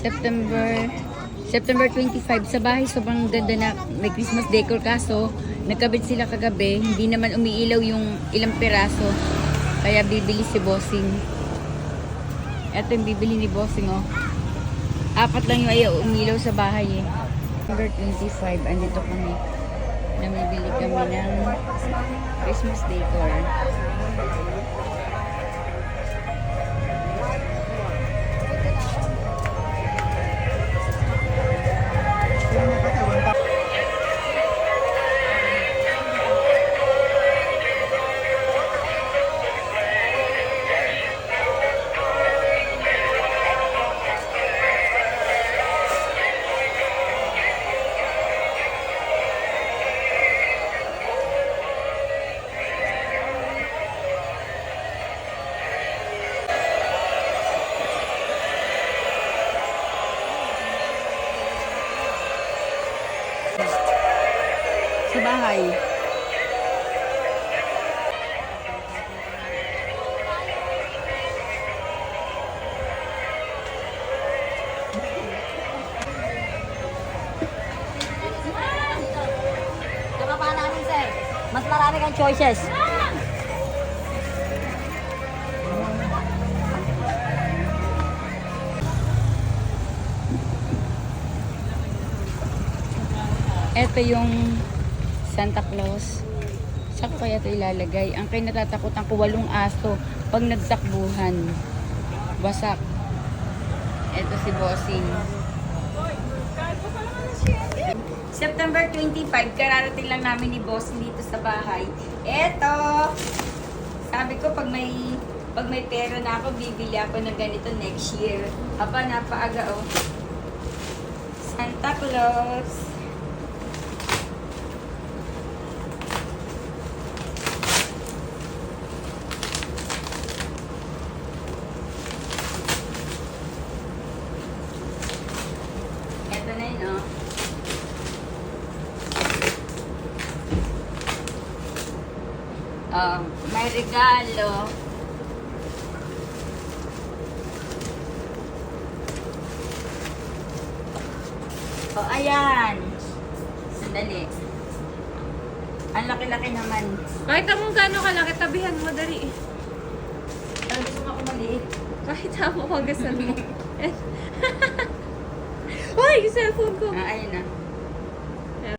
September September 25 sa bahay sobrang ganda na may Christmas decor. Kaso nagkabit sila kagabi. Hindi naman umiilaw yung ilang peraso kaya bibili si Bossing. Eto yung bibili ni Bossing oh. Apat lang yung ayaw umilaw sa bahay eh. September 25 andito kami. Namibili kami ng Christmas decor sa bahay? Mas marami kang choices. Ito yung Santa Claus. Saan kaya ito ilalagay? Ang kayo natatakutan ko, walong aso. Pag nagtakbuhan, wasak. Ito si Bossing. September 25, kararating lang namin ni Bossing dito sa bahay. Ito! Sabi ko, pag may pag may pera na ako, bibili ako ng ganito next year. Aba, napaaga oh. Santa Claus. Ito na yun, oh. Um, may regalo. Oh, ayan. Sandali. Ang laki-laki naman. Kahit among gano'ng kalaki, tabihan mo dari. Pero gusto mo ako maliit. Kahit amo kagasan mo. Uy, cellphone ko. Ah, ayun na.